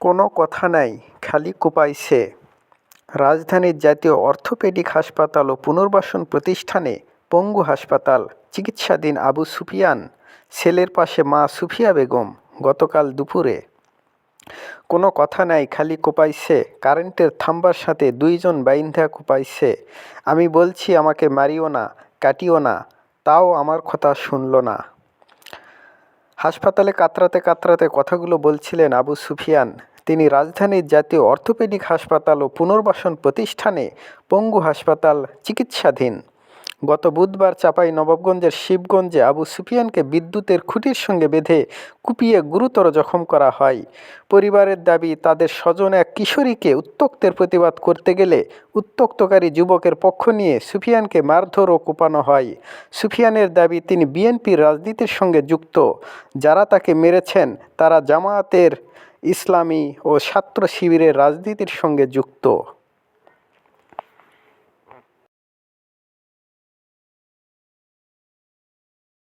কোনো কথা নাই, খালি কোপাইছে। রাজধানীর জাতীয় অর্থোপেডিক হাসপাতাল ও পুনর্বাসন প্রতিষ্ঠানে পঙ্গু হাসপাতাল, চিকিৎসাধীন আবু সুফিয়ান সেলের পাশে মা সুফিয়া বেগম গতকাল দুপুরে। কোনো কথা নাই, খালি কোপাইছে, কারেন্টের থাম্বার সাথে দুইজন বাইন্ধা কোপাইছে। আমি বলছি, আমাকে মারিও না, কাটিও না, তাও আমার কথা শুনল না। হাসপাতালে কাতরাতে কাতরাতে কথাগুলো বলছিলেন আবু সুফিয়ান। তিনি রাজধানীর জাতীয় অর্থোপেডিক হাসপাতাল ও পুনর্বাসন প্রতিষ্ঠানে পঙ্গু হাসপাতাল চিকিৎসাধীন। গত বুধবার চাপাই নবাবগঞ্জের শিবগঞ্জে আবু সুফিয়ানকে বিদ্যুতের খুঁটির সঙ্গে বেঁধে কুপিয়ে গুরুতর জখম করা হয়। পরিবারের দাবি, তাদের স্বজন এক কিশোরীকে উত্তক্তের প্রতিবাদ করতে গেলে উত্তক্তকারী যুবকের পক্ষ নিয়ে সুফিয়ানকে মারধর ও কোপানো হয়। সুফিয়ানের দাবি, তিনি বিএনপির রাজনীতির সঙ্গে যুক্ত। যারা তাকে মেরেছেন, তারা জামায়াতের ইসলামী ও ছাত্র শিবিরের রাজনীতির সঙ্গে যুক্ত।